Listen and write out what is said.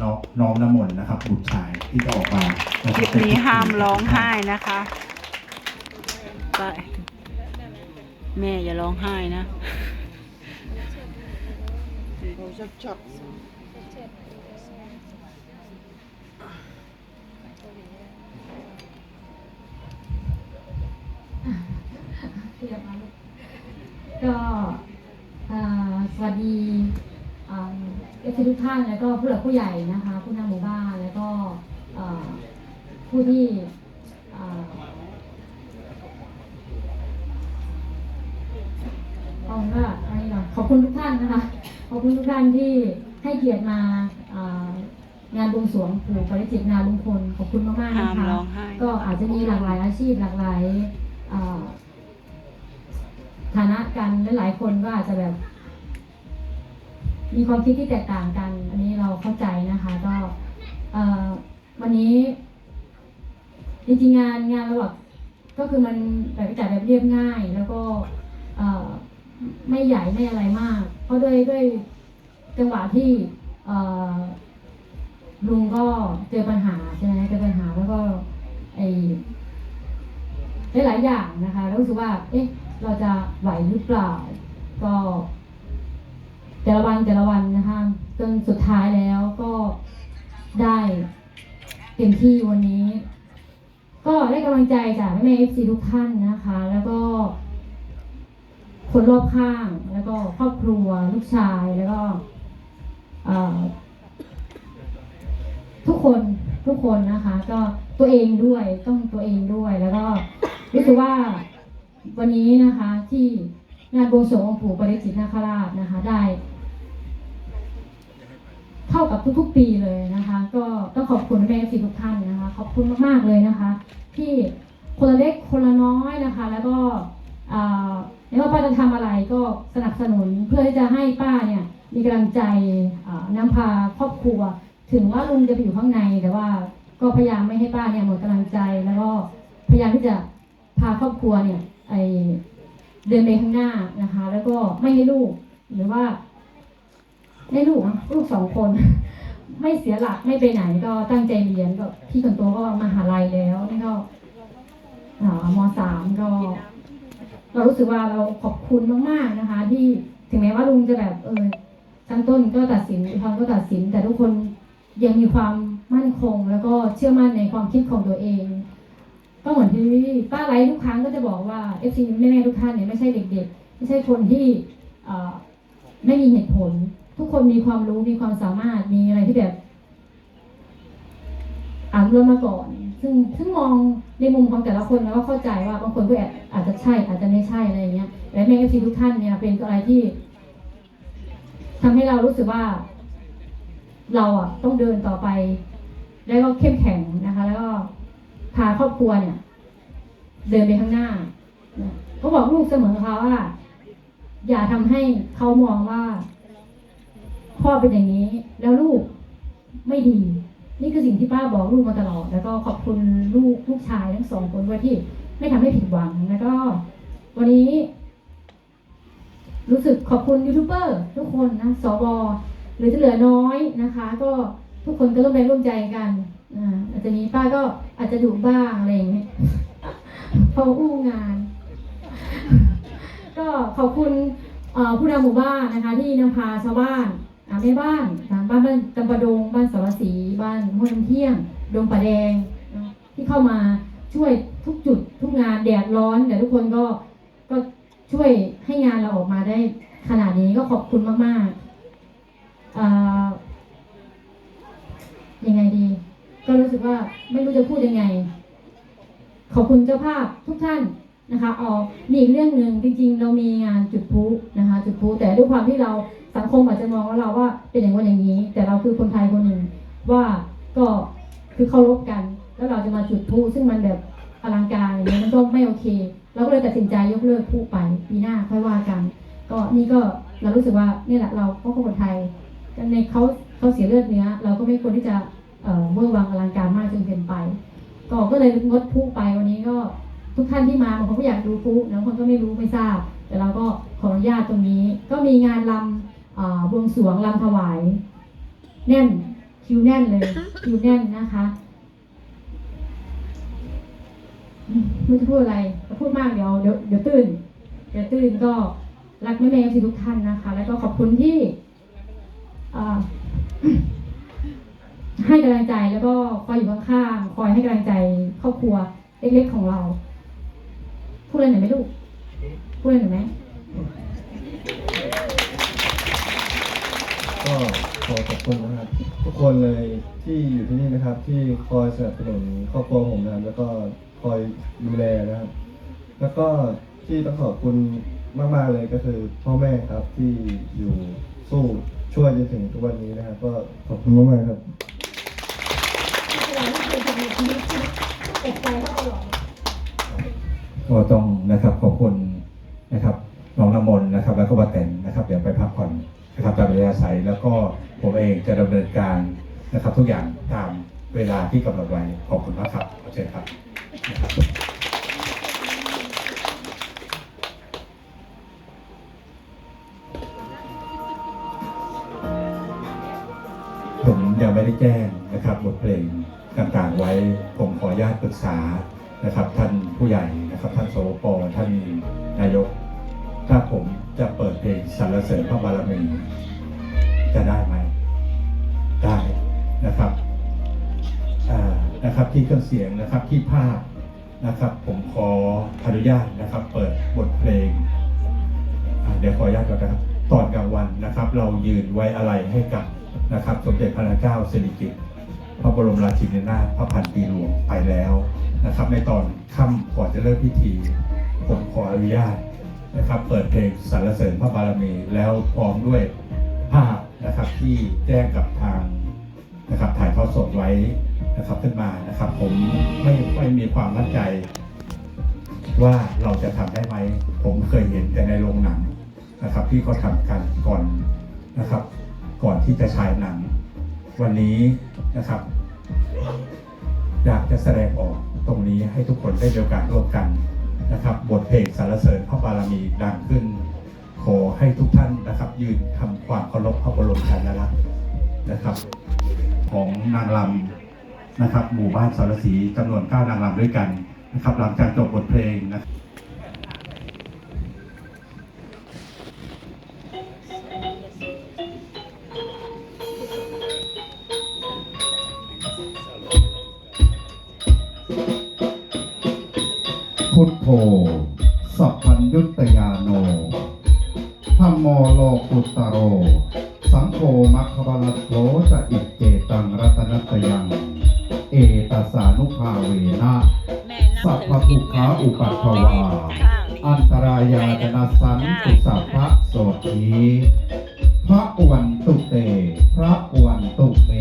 น้องน้องน้ำมนต์นะครับบุตรชายที่จะออกมานะคลิปนี้ห้ามร้องไห้นะคะไปแม่อย่าร้องไห้นะก็เอ่อสวัสดีเอฟซี ทุกท่าน แล้วก็ผู้หลักผู้ใหญ่นะคะ ผู้นำหมู่บ้านแล้วก็เอ่อผู้ที่เอ่อเอาเป็นว่าอะไรหน่อยขอบคุณทุกท่านนะคะ ขอบคุณทุกท่านที่ให้เกียรติมาเอ่องานบวงสรวงปู่ปริจิตนาลุงพลขอบคุณมากๆห้านะมคะร้องไห้ก็อาจจะมีหลากหลายอาชีพหลากหลายเอ่อฐานะกันและหลายคนก็อาจจะแบบ มีความคิดที่แตกต่างกัน อันนี้เราเข้าใจนะคะก็วันนี้จริงๆงานงานเราแบบก็คือมันแบบจัดแบบเรียบง่าย แล้วก็ไม่ใหญ่ไม่อะไรมาก เพราะด้วยด้วยจังหวะที่ลุงก็เจอปัญหาใช่ไหมเจอปัญหาแล้วก็ไอหลายๆอย่างนะคะแล้วรู้สึกว่า เอ๊ะ เราจะไหวหรือเปล่า ก็ แต่ละวันแต่ละวันนะคะจนสุดท้ายแล้วก็ได้เต็มที่วันนี้ ก็ได้กำลังใจจากแม่เอฟซีทุกท่านนะคะ แล้วก็ คนรอบข้าง แล้วก็ครอบครัวลูกชายแล้วก็ทุกคนทุกคนนะคะ ก็ตัวเองด้วยต้องตัวเองด้วยแล้วก็รู้สึกว่าวันนี้นะคะที่ งานบวงสรวงองค์ปู่ปริจิตนาคราชนะคะ ได้ เท่ากับทุกๆปีเลยนะคะ ก็ต้องขอบคุณแม่ซีทุกท่านนะคะ ขอบคุณมากๆเลยนะคะ ที่คนละเล็กคนละน้อยนะคะ แล้วก็ไม่ว่าป้าจะทำอะไรก็สนับสนุนเพื่อที่จะให้ป้าเนี่ยมีกำลังใจอ่านำพาครอบครัว ถึงว่าลุงจะไปอยู่ข้างในแต่ว่าก็พยายามไม่ให้ป้าเนี่ยหมดกำลังใจ แล้วก็พยายามที่จะพาครอบครัวเนี่ยไอ เดินไปข้างหน้านะคะ แล้วก็ไม่ให้ลูก หรือว่าได้ลูกอะลูกสองคน ไม่เสียหลักไม่ไปไหนก็ตั้งใจเรียนก็พี่คนโตก็มหาลัยแล้วนี่ก็อ่ามสามก็ เรารู้สึกว่าเราขอบคุณมากๆนะคะ ที่ถึงแม้ว่าลุงจะแบบเออชั้นต้นก็ตัดสินอุทธรก็ตัดสิน แต่ทุกคนยังมีความมั่นคง แล้วก็เชื่อมั่นในความคิดของตัวเอง ก็เหมือนที่ป้าไลฟ์ทุกครั้งก็จะบอกว่าเอฟซีแม่ๆทุกท่านเนี่ยไม่ใช่เด็กๆ ไม่ใช่คนที่ไม่มีเหตุผล ทุกคนมีความรู้มีความสามารถมีอะไรที่แบบอ่านเรื่องมาก่อน ซึ่งซึ่งมองในมุมของแต่ละคนแล้วก็เข้าใจว่าบางคนก็อาจจะใช่อาจจะไม่ใช่อะไรอย่างเงี้ยแต่แม่เอฟซีทุกท่านเนี่ยเป็นอะไรที่ทำให้เรารู้สึกว่า เราอะต้องเดินต่อไป แล้วก็เข้มแข็งนะคะ แล้วก็าครอบครัวเนี่ย เดินไปข้างหน้านะก็บอกลูกเสมอค่ะว่า อย่าทำให้เขามองว่า พ่อเป็นอย่างนี้ แล้วลูกไม่ดี นี่คือสิ่งที่ป้าบอกลูกมาตลอด แล้วก็ขอบคุณลูกลูกชายทั้งสองคนด้วยที่ ไม่ทำให้ผิดหวังแล้วก็ วันนี้ รู้สึกขอบคุณยูทูบเบอร์ทุกคนนะสวหรือจะเหลือน้อยนะคะ ก็ทุกคนก็ร่วมแรงร่วมใจกัน อาจจะมีป้าก็อาจจะดุบ้างอะไรอย่างเงี้ยเพราะอู้งาน ก็ขอบคุณผู้นำหมู่บ้านนะคะ ที่นำพาชาวบ้านแม่บ้านบ้านบ้านจำปาดง บ้านสารสี บ้านห้วยน้ำเที่ยง ดงป่าแดง ที่เข้ามาช่วยทุกจุดทุกงานแดดร้อนแต่ทุกคนก็ก็ช่วยให้งานเราออกมาได้ขนาดนี้ก็ขอบคุณมากๆอ่ายังไงดี ก็รู้สึกว่าไม่รู้จะพูดยังไง ขอบคุณเจ้าภาพทุกท่านนะคะออกมีอีกเรื่องหนึ่งจริงๆ เรามีงานจุดพลุนะคะ จุดพลุแต่ด้วยความที่เราสังคมอาจจะมองว่าเราว่าเป็นอย่างว่าอย่างนี้ แต่เราคือคนไทยคนหนึ่งว่าก็คือเคารพกัน แล้วเราจะมาจุดพลุซึ่งมันแบบอลังการอย่างนี้ยมันก็ไม่โอเค เราก็เลยตัดสินใจยกเลิกพลุไปปีหน้าค่อยว่ากัน ก็นี่ก็เรารู้สึกว่านี่แหละเราก็คนไทยในเขาเขาเสียเลือดเนื้อเราก็ไม่ควรที่จะ เมื่อวังอลังการมากจนเกินไป ก็ก็เลยงดพลุไปวันนี้ก็ทุกท่านที่มาบางคนก็อยากดูพลุนะบางคนก็ไม่รู้ไม่ทราบ แต่เราก็ขออนุญาตตรงนี้ ก็มีงานลำอ่าบวงสรวงลำถวาย แน่นคิวแน่นเลยคิวแน่นนะคะไม่จะพูดอะไรจะพูดมากเดี๋ยวเดี๋ยวเดี๋ยวตื่น เดี๋ยวตื่นก็รักแม่แม่ทุกท่านนะคะ แล้วก็ขอบคุณที่อ่า ให้กำลังใจแล้วก็คอยอยู่ข้างๆคอยให้กำลังใจครอบครัวเล็กๆของเรา พูดอะไรหน่อยไหมลูก พูดอะไรหน่อยไหมก็ขอขอบคุณนะครับทุกคนเลยที่อยู่ที่นี่นะครับ ที่คอยสนับสนุนครอบครัวผมนะครับแล้วก็คอยดูแลนะครับ แล้วก็ที่ต้องขอบคุณมาก ๆ เลยก็คือพ่อแม่ครับที่อยู่สู้ช่วยจนถึงทุกวันนี้นะครับ ก็ขอบคุณมากๆครับ ก็ต้องนะครับขอบคุณนะครับน้องน้ำมนต์นะครับ แล้วก็ป้าแตนนะครับเดี๋ยวไปพักผ่อนนะครับตามเวลาใสแล้วก็ผมเองจะดำเนินการนะครับ ทุกอย่างตามเวลาที่กำหนดไว้ขอบคุณมากครับขอเชิญคครับผมยังไม่ได้แจ้งนะครับบทเพลงต่างๆไว้ ผมขออนุญาตปรึกษา นะครับ ท่านผู้ใหญ่นะครับ ท่านสวปท่านนายก ถ้าผมจะเปิดเพลงสรรเสริญพระบารมีจะได้ไหมได้นะครับนะครับที่เครื่องเสียงนะครับที่ภาพนะครับ ผมขออนุญาตนะครับ เปิดบทเพลงเดี๋ยวขออนุญาตก่อนนะครับตอนกลางวันนะครับ เรายืนไว้อะไรให้กับนะครับ สมเด็จพระนางเจ้าสิริกิติ์ พระบรมราชินีนาถพระพันปีหลวงไปแล้วนะครับ ในตอนค่ำก่อนจะเริ่มพิธี ผมขออนุญาตนะครับ เปิดเพลงสรรเสริญพระบารมีแล้วพร้อมด้วยภาพนะครับที่แจ้งกับทางนะครับถ่ายทอดสดไว้นะครับขึ้นมานะครับ ผมไม่ไม่มีความมั่นใจ ว่าเราจะทำได้ไหม ผมเคยเห็นแต่ในโรงหนังนะครับ ที่เขาทำกันก่อนนะครับ ก่อนที่จะฉายหนัง วันนี้นะครับ อยากจะแสดงออกตรงนี้ให้ทุกคนได้มีโอกาสร่วมกันนะครับ บทเพลงสรรเสริญพระบารมีดังขึ้น ขอให้ทุกท่านนะครับ ยืนทำความเคารพพระบรมชนลักษณ์นะครับ ของนางรำนะครับ หมู่บ้านสรศรีจำนวนเก้านางรำด้วยกันนะครับ หลังจากจบบทเพลงนะ สัพพัญยุตยาโนธรรมโมโลกุตตโร สังโฆมัคคบาลโตจะอิจเจตังรัตนัตยัง เอตัสสานุภาเวนะ สัพพทุกขาอุปัตถวา อันตรายาตนาสันตุสัพพะโสธีพระวันตุเต พระวันตุเต